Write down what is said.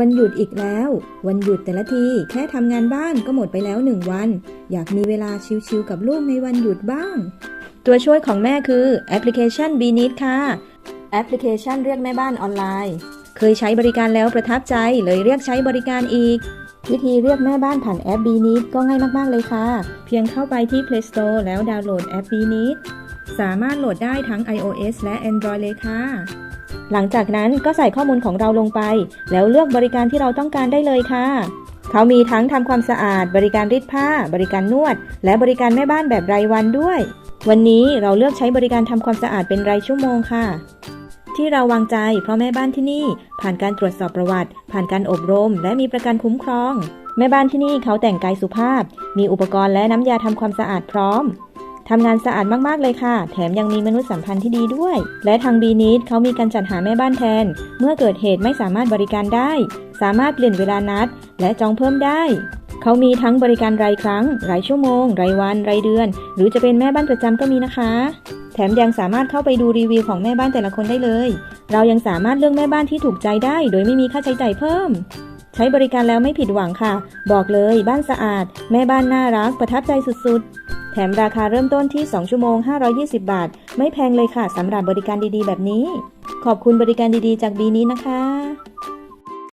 วันหยุดอีกแล้ว วันหยุดแต่ละทีแค่ทำงานบ้านก็หมดไปแล้วหนึ่งวัน อยากมีเวลาชิลๆกับลูกในวันหยุดบ้าง ตัวช่วยของแม่คือแอปพลิเคชัน b n e e d ค่ะ แอปพลิเคชันเรียกแม่บ้านออนไลน์ เคยใช้บริการแล้วประทับใจเลยเรียกใช้บริการอีก วิธีเรียกแม่บ้านผ่านแอป b n e e d ก็ง่ายมากๆเลยค่ะ เพียงเข้าไปที่ Play Store แล้วดาวน์โหลดแอป b n e e d สามารถโหลดได้ทั้ง iOS และ Android เลยค่ะ หลังจากนั้นก็ใส่ข้อมูลของเราลงไป แล้วเลือกบริการที่เราต้องการได้เลยค่ะ เขามีทั้งทำความสะอาด บริการรีดผ้า บริการนวด และบริการแม่บ้านแบบรายวันด้วย วันนี้เราเลือกใช้บริการทำความสะอาดเป็นรายชั่วโมงค่ะ ที่เราวางใจเพราะแม่บ้านที่นี่ ผ่านการตรวจสอบประวัติ ผ่านการอบรม และมีประกันคุ้มครอง แม่บ้านที่นี่เขาแต่งกายสุภาพ มีอุปกรณ์และน้ำยาทำความสะอาดพร้อม ทำงานสะอาดมากๆเลยค่ะ แถมยังมีมนุษยสัมพันธ์ที่ดีด้วย และทางบีนิดเขามีการจัดหาแม่บ้านแทน เมื่อเกิดเหตุไม่สามารถบริการได้ สามารถเปลี่ยนเวลานัด และจองเพิ่มได้ เขามีทั้งบริการรายครั้ง รายชั่วโมง รายวัน รายเดือน หรือจะเป็นแม่บ้านประจำก็มีนะคะ แถมยังสามารถเข้าไปดูรีวิวของแม่บ้านแต่ละคนได้เลย เรายังสามารถเลือกแม่บ้านที่ถูกใจได้ โดยไม่มีค่าใช้จ่ายเพิ่ม ใช้บริการแล้วไม่ผิดหวังค่ะ บอกเลยบ้านสะอาด แม่บ้านน่ารักประทับใจสุดๆ แถมราคาเริ่มต้นที่ 2 ชั่วโมง 520 บาท ไม่แพงเลยค่ะสำหรับบริการดีๆ แบบนี้ ขอบคุณบริการดีๆ จากบีนี้นะคะ